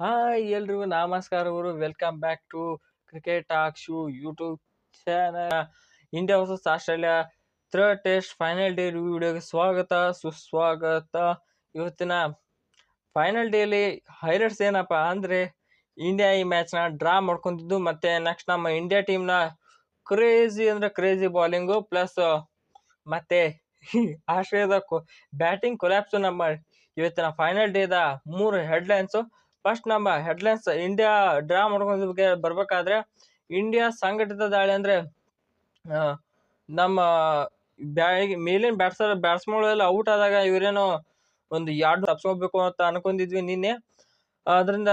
Hi ಎಲ್ರಿಗೂ ನಮಸ್ಕಾರಗಳು. Welcome back to cricket talk show YouTube channel India versus Australia third test final day review ವಿಡಿಯೋಗೆ ಸ್ವಾಗತ, ಸುಸ್ವಾಗತ. ಇವತ್ತಿನ ಫೈನಲ್ ಡೇಲಿ ಹೈಲೈಟ್ಸ್ ಏನಪ್ಪ ಅಂದರೆ ಇಂಡಿಯಾ ಈ ಮ್ಯಾಚ್ನ ಡ್ರಾ ಮಾಡ್ಕೊತಿದ್ದು ಮತ್ತು ನೆಕ್ಸ್ಟ್ ನಮ್ಮ ಇಂಡಿಯಾ ಟೀಮ್ನ ಕ್ರೇಜಿ ಅಂದರೆ ಕ್ರೇಜಿ ಬಾಲಿಂಗು ಪ್ಲಸ್ ಮತ್ತು ಆಸ್ಟ್ರೇಲಿಯಾದ ಬ್ಯಾಟಿಂಗ್ ಕೊಲ್ಯಾಪ್ಸು ನಮ್ಮ ಇವತ್ತಿನ ಫೈನಲ್ ಡೇದ ಮೂರು ಹೆಡ್ಲೈನ್ಸು ಫಸ್ಟ್ ನಮ್ಮ ಹೆಡ್ಲೈನ್ಸ್ ಇಂಡಿಯಾ ಡ್ರಾ ಮಾಡ್ಕೊಂಡ್ ಬಗ್ಗೆ ಬರ್ಬೇಕಾದ್ರೆ ಇಂಡಿಯಾ ಸಂಘಟಿತ ದಾಳಿ ಅಂದ್ರೆ ನಮ್ಮ ಬ್ಯಾಗ್ ಮೇಲಿನ ಬ್ಯಾಟ್ಸರ್ ಬ್ಯಾಟ್ಸ್ಮನ್ಗಳೆಲ್ಲ ಔಟ್ ಆದಾಗ ಇವರೇನೋ ಒಂದು ಎರಡು ತಪ್ಸ್ಕೋಬೇಕು ಅಂತ ಅನ್ಕೊಂಡಿದ್ವಿ ನಿನ್ನೆ. ಅದರಿಂದ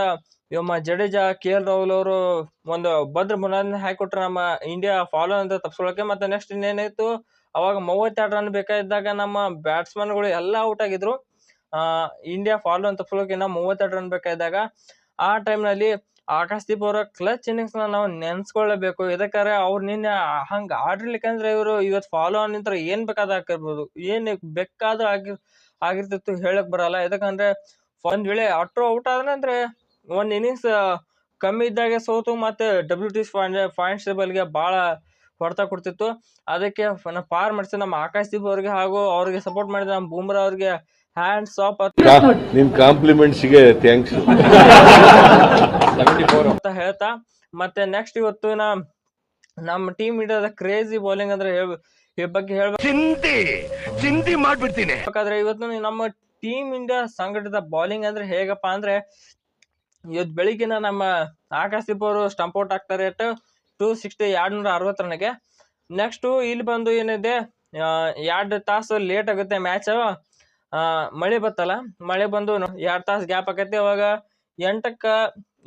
ನಮ್ಮ ಜಡೇಜಾ, ಕೆ ಎಲ್ ರಾಹುಲ್ ಅವರು ಒಂದು ಭದ್ರ ಬುನಾದಿನ ಹಾಕಿಕೊಟ್ರು ನಮ್ಮ ಇಂಡಿಯಾ ಫಾಲೋ ಅಂತ ತಪ್ಸ್ಕೊಳಕ್ಕೆ ಮತ್ತೆ ನೆಕ್ಸ್ಟ್ ಇನ್ನೇನಾಯ್ತು? ಅವಾಗ ಮೂವತ್ತೆರಡು ರನ್ ಬೇಕಾಗಿದ್ದಾಗ ನಮ್ಮ ಬ್ಯಾಟ್ಸ್ಮನ್ಗಳು ಎಲ್ಲ ಔಟ್ ಆಗಿದ್ರು. ಇಂಡಿಯಾ ಫಾಲೋ ಅಂತ ಫ್ಲೋಕಿನ ಮೂವತ್ತೆರಡು ರನ್ ಬೇಕಾದಾಗ, ಆ ಟೈಮ್ನಲ್ಲಿ ಆಕಾಶ್ದೀಪ್ ಅವರ ಕ್ಲಚ್ ಇನ್ನಿಂಗ್ಸ್ ನಾವು ನೆನೆಸ್ಕೊಳ್ಳಬೇಕು. ಇದಕ್ಕಾರೆ ಅವ್ರು ನಿನ್ನೆ ಹಂಗ ಆಡಿರ್ಲಿಕ್ಕಂದ್ರೆ ಇವರು ಇವತ್ತು ಫಾಲೋ ಆನ್ ನಿಂತ್ರ ಏನು ಬೇಕಾದ ಹಾಕಿರ್ಬೋದು. ಏನು ಬೇಕಾದ್ರೂ ಆಗಿ ಆಗಿರ್ತಿತ್ತು ಹೇಳಕ್ ಬರಲ್ಲ. ಯಾಕಂದ್ರೆ ಒಂದ್ ವೇಳೆ ಅಟ್ರು ಔಟ್ ಆದ್ರೆ ಅಂದ್ರೆ ಒಂದ್ ಇನ್ನಿಂಗ್ಸ್ ಕಮ್ಮಿ ಇದ್ದಾಗೆ ಸೋತು ಮತ್ತೆ ಡಬ್ಲ್ಯೂ ಟಿ ಟೇಬಲ್ಗೆ ಬಹಳ ಹೊಡೆತ ಕೊಡ್ತಿತ್ತು. ಅದಕ್ಕೆ ಪಾರ್ ಮಾಡಿಸಿ ನಮ್ಮ ಆಕಾಶ್ದೀಪ್ ಅವ್ರಿಗೆ ಹಾಗೂ ಅವ್ರಿಗೆ ಸಪೋರ್ಟ್ ಮಾಡಿದ ನಮ್ಮ ಬೂಮ್ರಾ ಅವ್ರಿಗೆ ಹ್ಯಾಂಡ್ಸ್ ಆಫ್ ನಿನ್ ಕಾಂಪ್ಲಿಮೆಂಟ್ಸ್ಗೆ ಥ್ಯಾಂಕ್ಸ್ ಅಂತ ಹೇಳ್ತಾ ಮತ್ತೆ ನೆಕ್ಸ್ಟ್ ಇವತ್ತು ನಾ ನಮ್ಮ ಟೀಮ್ ಇಂಡಿಯಾದ ಕ್ರೇಜಿ ಬೌಲಿಂಗ್ ಅಂದ್ರೆ ಈ ಬಗ್ಗೆ ಹೇಳ್ಬೇಕು ಚಿಂತಿ ಚಿಂತಿ ಮಾಡ್ಬಿಡ್ತೀನಿ. ಯಾಕಂದ್ರೆ ಇವತ್ತು ನಮ್ಮ ಟೀಮ್ ಇಂಡಿಯಾ ಸಂಘಟಿತ ಬೌಲಿಂಗ್ ಅಂದ್ರೆ ಹೇಗಪ್ಪ ಅಂದ್ರೆ ಇವತ್ತು ಬೆಳಿಗ್ಗೆನ ನಮ್ಮ ಆಕಾಶ್ದೀಪ್ ಅವರು ಸ್ಟಂಪ್ ಔಟ್ ಆಗ್ತಾರೆ ಅಟ್ ಟೂ ಸಿಕ್ಸ್ಟಿ ಎರಡ್ ನೂರ ಅರವತ್ತು ರನ್ಗೆ ನೆಕ್ಸ್ಟ್ ಇಲ್ಲಿ ಬಂದು ಏನಿದೆ ಎರಡು ತಾಸು ಲೇಟ್ ಆಗುತ್ತೆ ಮ್ಯಾಚ್ ಮಳೆ ಬತ್ತಲ್ಲ? ಮಳೆ ಬಂದು ಎರಡು ತಾಸು ಗ್ಯಾಪ್ ಆಕೈತಿ ಅವಾಗ ಎಂಟಕ್ಕ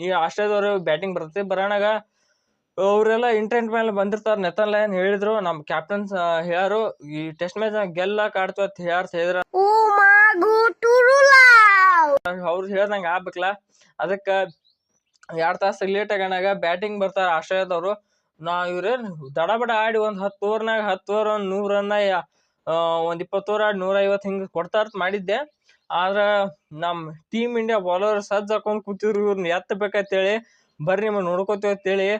ಈ ಆಸ್ಟ್ರೇಲಿಯಾದವರು ಬ್ಯಾಟಿಂಗ್ ಬರ್ತೈತಿ. ಬರೋಣಾಗ ಅವರೆಲ್ಲ ಇಂಟೆಂಟ್ ಮೇಲೆ ಬಂದಿರ್ತಾರ ನೆತನ್ ಲೈನ್ ಹೇಳಿದ್ರು. ನಮ್ಮ ಕ್ಯಾಪ್ಟನ್ ಹೇಳ್ಯಾರು ಈ ಟೆಸ್ಟ್ ಮ್ಯಾಚ್ ಗೆಲ್ಲಕ್ ಆಡ್ತು ಅಂತ ಹೇಳ್ಯಾರ ಹೇಳಿದ್ರ. ಅವ್ರು ಹೇಳ್ದಂಗ ಆಗ್ಬೇಕಲ್ಲ. ಅದಕ್ಕ ಎರಡು ತಾಸ ಲೇಟ್ ಆಗಣಾಗ ಬ್ಯಾಟಿಂಗ್ ಬರ್ತಾರೆ ಆಸ್ಟ್ರೇಲಿಯಾದವರು. ನಾ ಇವ್ರೇನ್ ದಡಬಡ ಆಡಿ ಒಂದು ಹತ್ತು ಓವರ್ನಾಗ ಹತ್ತು ಓವರ್ ಒಂದ್ ನೂರ್ ರನ್ನ ಒಂದ್ ಇಪ್ಪತ್ತು ಓವರ್ ಆಡಿ ನೂರ ಐವತ್ತು ಹಿಂಗ್ ಅಂತ ಮಾಡಿದ್ದೆ. ಆದ್ರೆ ನಮ್ಮ ಟೀಮ್ ಇಂಡಿಯಾ ಬಾಲರ್ ಸಜ್ಜ ಹಾಕೊಂಡು ಕೂತಿದ್ರು ಇವ್ರನ್ನ ಹೇಳಿ ಬರ್ರಿ ನಿಮ್ಮನ್ನ ನೋಡ್ಕೋತೀವಿ ಅಂತೇಳಿ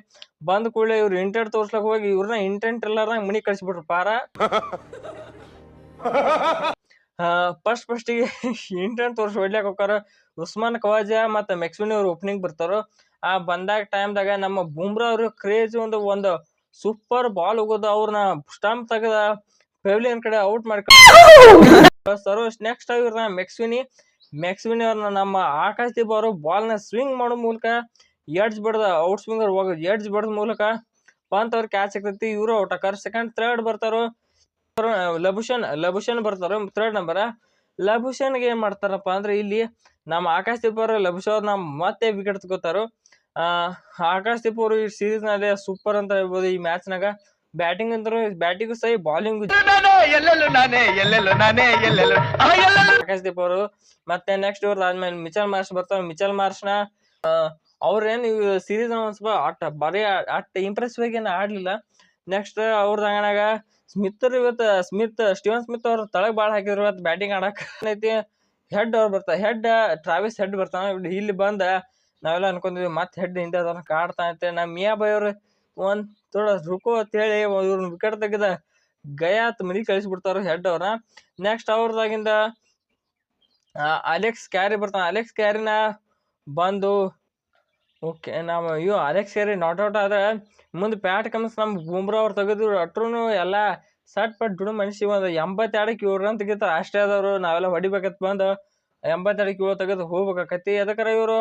ಬಂದ ಕೂಡಲೇ ಇವ್ರು ಇಂಟೆಂಟ್ ತೋರ್ಸ್ಲಕ್ ಹೋಗಿ ಇವ್ರನ್ನ ಇಂಟೆಂಟ್ ಇಲ್ಲಾರ್ದಂಗ ಮನಿ ಕಳ್ಸಿಬಿಟ್ರು ಪಾರ. ಫಸ್ಟ್ ಫಸ್ಟಿಗೆ ಇಂಟೆಂಟ್ ತೋರ್ಸಿ ಹೊಡ್ಲಿಕ್ಕೆ ಹೋಗಾರ ಉಸ್ಮಾನ್ ಖವಾಜಾ ಮತ್ತು ಮೆಕ್ಸ್ವಿನಿ ಅವ್ರು ಓಪನಿಂಗ್ ಬರ್ತಾರೋ, ಆ ಬಂದಾಗ ಟೈಮ್ದಾಗ ನಮ್ಮ ಬುಮ್ರಾ ಅವರು ಕ್ರೇಜ್ ಒಂದು ಒಂದು ಸೂಪರ್ ಬಾಲ್ ಹೋಗೋದು ಅವ್ರನ್ನ ಸ್ಟಂಪ್ ತೆಗೆದ ಪೆವಿಲಿಯನ್ ಕಡೆ ಔಟ್ ಮಾಡ್ಕೊಂಡು ಸರೋ ನೆಕ್ಸ್ಟ್ ಇವ್ರನ್ನ ಮೆಕ್ಸ್ವಿನಿ ಮೆಕ್ಸ್ವಿನಿ ಅವ್ರನ್ನ ನಮ್ಮ ಆಕಾಶ್ ದೀಪ್ ಅವರು ನ ಸ್ವಿಂಗ್ ಮಾಡೋ ಮೂಲಕ ಎಡ್ಜ್ ಬಡ್ದ ಔಟ್ ಸ್ವಿಂಗರ್ ಹೋಗ ಎಡ್ಜ್ ಬಡದ ಮೂಲಕ ಪಂತ್ ಅವ್ರ ಕ್ಯಾಚ್ ಸಿಗ್ತೈತಿ. ಇವರು ಔಟ್ ಆಕಾರ ಸೆಕೆಂಡ್ ಥರ್ಡ್ ಬರ್ತಾರೋ ಲಭುಷನ್ ಲಭುಷನ್ ಬರ್ತಾರೋ ಥರ್ಡ್ ನಂಬರ್ ಲಭುಷನ್ಗೆ ಏನ್ ಮಾಡ್ತಾರಪ್ಪ ಅಂದ್ರೆ ಇಲ್ಲಿ ನಮ್ಮ ಆಕಾಶ್ ದೀಪ್ ಅವರು ಲಭೂಷಣ್ ಅವ್ರನ್ನ ಮತ್ತೆ ವಿಕೆಟ್ ತಗೋತಾರೋ. ಆ ಆಕಾಶ್ ದೀಪ್ ಅವರು ಈ ಸೀರೀಸ್ನಲ್ಲಿ ಸೂಪರ್ ಅಂತ ಹೇಳ್ಬೋದು ಈ ಮ್ಯಾಚ್ ನಾಗ. ಬ್ಯಾಟಿಂಗ್ ಅಂದ್ರು ಬ್ಯಾಟಿಂಗು ಸಹಿ ಬಾಲಿಂಗ್ ಆಕಾಶ್ ದೀಪ್ ಅವರು. ಮತ್ತೆ ನೆಕ್ಸ್ಟ್ ಇವ್ರದ್ದು ಆದ್ಮೇಲೆ ಮಿಚಲ್ ಮಾರ್ಷ್ ಬರ್ತಾರೆ. ಮಿಚಲ್ ಮಾರ್ಷ್ನ ಅವ್ರೇನ್ ಸೀರೀಸ್ ಒಂದ್ ಸ್ವಲ್ಪ ಆಟ ಬರೀ ಆಟ ಇಂಪ್ರೆಸಿವ್ ಆಗಿ ಏನು ಆಡ್ಲಿಲ್ಲ. ನೆಕ್ಸ್ಟ್ ಅವ್ರದ್ದು ಅಂಗನಾಗ ಸ್ಮಿತ್ ಇವತ್ತು ಸ್ಮಿತ್ ಸ್ಟೀವನ್ ಸ್ಮಿತ್ ಅವ್ರ ತಳಗ್ ಬಾಳ ಹಾಕಿದ್ರು ಇವತ್ತು ಬ್ಯಾಟಿಂಗ್ ಆಡಕ್. ಐತಿ ಹೆಡ್ ಅವ್ರು ಬರ್ತಾರೆ ಹೆಡ್ ಟ್ರಾವಿಸ್ ಹೆಡ್ ಬರ್ತಾನ. ಇಲ್ಲಿ ಬಂದ ನಾವೆಲ್ಲ ಅನ್ಕೊಂಡಿದ್ವಿ ಮತ್ತೆ ಹೆಡ್ ಹಿಂದೆ ಅದನ್ನ ಕಾಡ್ತಾ ಐತೆ ನಮ್ಮ ಮಿಯಾ ಬಾಯ್ ಅವರು ಒಂದ್ ಥೋಡ ರುಕೋ ಅಂತೇಳಿ ಇವ್ರನ್ನ ವಿಕೆಟ್ ತೆಗೆದ ಗಯಾತ್ ಮನಿ ಕಳಿಸ್ಬಿಡ್ತಾರ ಹೆಡ್ ಅವ್ರ. ನೆಕ್ಸ್ಟ್ ಅವ್ರದಾಗಿಂದ ಅಲೆಕ್ಸ್ ಕ್ಯಾರಿ ಬರ್ತಾನೆ. ಅಲೆಕ್ಸ್ ಕ್ಯಾರಿನ ಬಂದು, ಓಕೆ, ನಾವು ಇವ್ ಅಲೆಕ್ಸ್ ಕ್ಯಾರಿ ನಾಟ್ ಔಟ್ ಆದ್ರೆ ಮುಂದೆ ಪ್ಯಾಟ್ ಕಮ್ಸ್ ನಮ್ಮ ಬುಮ್ರಾ ಅವ್ರು ತೆಗೆದ್ರು. ಅಟ್ರೂ ಎಲ್ಲ ಸಟ್ ಪಟ್ ದುಡು ಮನುಷ್ಯ ಒಂದು ಎಂಬತ್ತೆರಡಕ್ಕೆ ಏಳು ರನ್ ತೆಗಿತಾರೆ. ಆಸ್ಟ್ರೇಲಿಯಾದವರು ನಾವೆಲ್ಲ ಹೊಡಿಬೇಕಂತ ಬಂದು ಎಂಬತ್ತೆರಡಕ್ಕೆ ಏಳು ತೆಗೆದು ಹೋಗ್ಬೇಕಾಕತಿ ಅದಕ್ಕಾರ ಇವರು?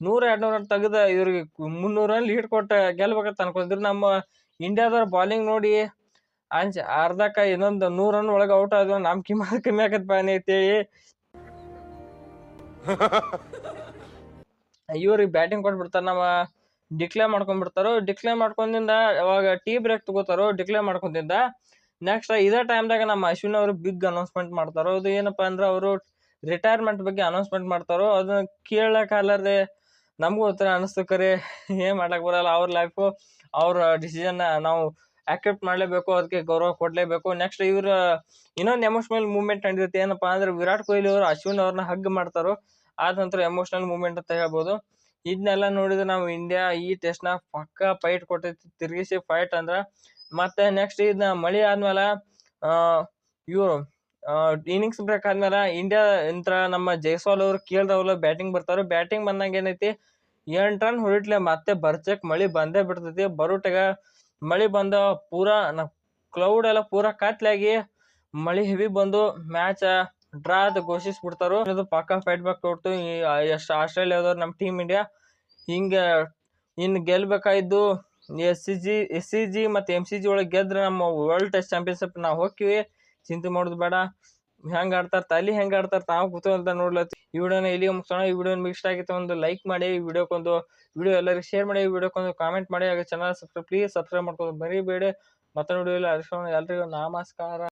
ನೂರ ಎರಡು ನೂರ ತೆಗೆದ ಇವ್ರಿಗೆ ಮುನ್ನೂರು ರನ್ ಲೀಡ್ ಕೊಟ್ಟು ಗೆಲ್ಬೇಕಂತ ಅನ್ಕೊಂಡಿದ್ರು ನಮ್ಮ ಇಂಡಿಯಾದವ್ರ ಬಾಲಿಂಗ್ ನೋಡಿ ಅಂಚ ಅರ್ಧಕ್ಕ ಇನ್ನೊಂದು ನೂರ್ ರನ್ ಒಳಗೆ ಔಟ್ ಆದ್ರು ನಮ್ ಕಿಮ್ಮ ಕಮ್ಮಿ ಆಗತ್ ಬಾನಿ ಅಂತೇಳಿ. ಇವ್ರಿಗೆ ಬ್ಯಾಟಿಂಗ್ ಕೊಟ್ಬಿಡ್ತಾರ ನಮ್ಮ ಡಿಕ್ಲೇರ್ ಮಾಡ್ಕೊಂಡ್ಬಿಡ್ತಾರೋ ಡಿಕ್ಲೇರ್ ಮಾಡ್ಕೊಂಡಿಂದ ಅವಾಗ ಟೀ ಬ್ರೇಕ್ ತಗೋತಾರೋ ಡಿಕ್ಲೇರ್ ಮಾಡ್ಕೊಂಡಿಂದ ನೆಕ್ಸ್ಟ್ ಇದೇ ಟೈಮ್ದಾಗ ನಮ್ಮ ಅಶ್ವಿನ್ ಅವರು ಬಿಗ್ ಅನೌನ್ಸ್ಮೆಂಟ್ ಮಾಡ್ತಾರೋ. ಅದು ಏನಪ್ಪಾ ಅಂದ್ರೆ ಅವರು ರಿಟೈರ್ಮೆಂಟ್ ಬಗ್ಗೆ ಅನೌನ್ಸ್ಮೆಂಟ್ ಮಾಡ್ತಾರೋ. ಅದನ್ನ ಕೇಳಕ್ ಅಲ್ಲದೆ ನಮಗೂ ಒಂಥರ ಅನಿಸ್ತು ಕರೆ. ಏನು ಮಾಡೋಕ್ಕೆ ಬರಲ್ಲ. ಅವ್ರ ಲೈಫು ಅವ್ರ ಡಿಸಿಷನ್ ನಾವು ಆಕ್ಸೆಪ್ಟ್ ಮಾಡಲೇಬೇಕು, ಅದಕ್ಕೆ ಗೌರವ ಕೊಡಲೇಬೇಕು. ನೆಕ್ಸ್ಟ್ ಇವ್ರ, ಇನ್ನೊಂದು ಎಮೋಷ್ನಲ್ ಮೂಮೆಂಟ್ ನಡೆಯುತ್ತೆ ಏನಪ್ಪ ಅಂದ್ರೆ ವಿರಾಟ್ ಕೊಹ್ಲಿ ಅವರು ಅಶ್ವಿನ್ ಅವ್ರನ್ನ ಹಗ್ ಮಾಡ್ತಾರೋ. ಆದ ನಂತರ ಎಮೋಷ್ನಲ್ ಮೂವ್ಮೆಂಟ್ ಅಂತ ಹೇಳ್ಬೋದು. ಇದನ್ನೆಲ್ಲ ನೋಡಿದ್ರೆ ನಾವು ಇಂಡಿಯಾ ಈ ಟೆಸ್ಟ್ನ ಪಕ್ಕ ಫೈಟ್ ಕೊಟ್ಟೈತಿ ತಿರುಗಿಸಿ ಫೈಟ್ ಅಂದ್ರೆ ಮತ್ತೆ ನೆಕ್ಸ್ಟ್ ಇದನ್ನ ಮಳೆ ಆದ್ಮೇಲೆ ಇವರು ಇನ್ನಿಂಗ್ಸ್ ಬ್ರೇಕ್ ಆದ್ಮೇಲೆ ಇಂಡಿಯಾ ಇಂತ್ರ ನಮ್ಮ ಜೈಸ್ವಾಲ್ ಅವರು ಕೆ ಬ್ಯಾಟಿಂಗ್ ಬರ್ತಾರೆ ಬ್ಯಾಟಿಂಗ್ ಬಂದಾಗ ಏನೈತಿ? ಎಂಟ್ ರನ್ ಹೊಡಿಟ್ಲೆ ಮತ್ತೆ ಬರ್ಚಕ್ ಮಳಿ ಬಂದೇ ಬಿಡ್ತೈತಿ. ಬರುಟಗ ಮಳಿ ಬಂದ ಪೂರಾ ಕ್ಲೌಡ್ ಎಲ್ಲ ಪೂರ ಕತ್ಲಾಗಿ ಮಳಿ ಹೆವಿ ಬಂದು ಮ್ಯಾಚ್ ಡ್ರಾ ಅದು ಘೋಷಿಸ್ಬಿಡ್ತಾರು. ಇದು ಪಕ್ಕ ಫೈಟ್ ಬ್ಯಾಕ್ ಕೊಡ್ತು ಎಷ್ಟು ಆಸ್ಟ್ರೇಲಿಯಾದವ್ರು ನಮ್ಮ ಟೀಮ್ ಇಂಡಿಯಾ ಹಿಂಗೆ ಇನ್ನು ಗೆಲ್ಬೇಕಾಯ್ದು S C G S C G ಮತ್ತೆ ಎಂ ಸಿ ಜಿ ಒಳಗೆ ಗೆದ್ರೆ ನಮ್ಮ ವರ್ಲ್ಡ್ ಟೆಸ್ಟ್ ಚಾಂಪಿಯನ್ಶಿಪ್ ನಾವು ಹೋಗ್ತೀವಿ ಚಿಂತೆ ಮಾಡೋದು ಬೇಡ. ಹೆಂಗ ಆಡ್ತಾರ ತಲಿ ಹೆಂಗ ಆಡ್ತಾರ ತಾವು ಕೂತ್ಕೊಂತ ನೋಡ್ಲತ್ತಿ. ಈ ವಿಡಿಯೋನ ಇಲ್ಲಿಗೆ ಮುಗಿಸೋಣ. ಈ ವಿಡಿಯೋ ನಿಮ್ಗೆ ಇಷ್ಟ ಆಗಿತ್ತು ಒಂದು ಲೈಕ್ ಮಾಡಿ, ಈ ವಿಡಿಯೋಕ್ಕೊಂದು ವಿಡಿಯೋ ಎಲ್ಲರಿಗೂ ಶೇರ್ ಮಾಡಿ, ಈ ವಿಡಿಯೋಕ್ಕೊಂದು ಕಾಮೆಂಟ್ ಮಾಡಿ. ಹಾಗೆ ಚಾನಲ್ ಸಬ್ಸ್ಕ್ರೈಬ್ ಪ್ಲೀಸ್ ಸಬ್ಸ್ಕ್ರೈಬ್ ಮಾಡ್ಕೊಂಡು ಮರಿಬೇಡಿ ಮತ್ತೊಂದು ವಿಡಿಯೋ ಎಲ್ಲ ಎಲ್ಲರಿಗೂ ನಮಸ್ಕಾರ.